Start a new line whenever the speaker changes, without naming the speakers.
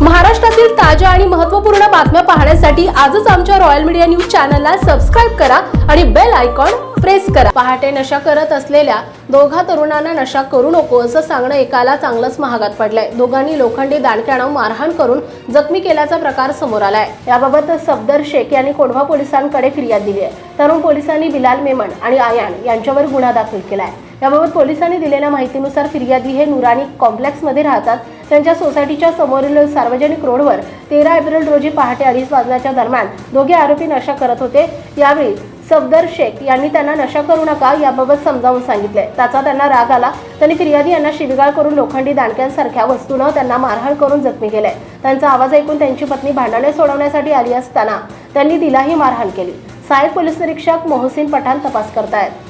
महाराष्ट्रातील ताज्या आणि महत्त्वपूर्ण बातम्या पाहण्यासाठी आजच आमच्या रॉयल मीडिया न्यूज चॅनलला सबस्क्राईब करा आणि बेल आयकॉन प्रेस करा. पहाटे नशा करत असलेल्या दोघा तरुणांना नशा करू नको असं सांगणं एकाला चांगलंच महागात पडलंय. दोघांनी लोखंडी दांडक्यानं मारहाण करून जखमी केल्याचा प्रकार समोर आलाय. याबाबत सफदर शेख यांनी कोंढवा पोलिसांकडे फिर्याद दिली आहे. तरुण पोलिसांनी बिलाल मेमन आणि आयान यांच्यावर गुन्हा दाखल केलाय. याबाबत पोलिसांनी दिलेल्या माहितीनुसार फिर्यादी हे नुराणी कॉम्प्लेक्समध्ये राहतात. त्यांच्या सोसायटीच्या समोरील सार्वजनिक रोडवर तेरा एप्रिल रोजी पहाटे अडीच वाजण्याच्या दरम्यान दोघे आरोपी नशा करत होते. यावेळी सफदर शेख यांनी त्यांना नशा करू नका याबाबत समजावून सांगितले. त्याचा त्यांना राग आला. त्यांनी फिर्यादी यांना शिबिगाळ करून लोखंडी दांडक्यांसारख्या वस्तूनं त्यांना मारहाण करून जखमी केले. त्यांचा आवाज ऐकून त्यांची पत्नी भांडणे सोडवण्यासाठी आली असताना त्यांनी तिलाही मारहाण केली. सहाय्यक पोलीस निरीक्षक मोहसिन पठाण तपास करतायत.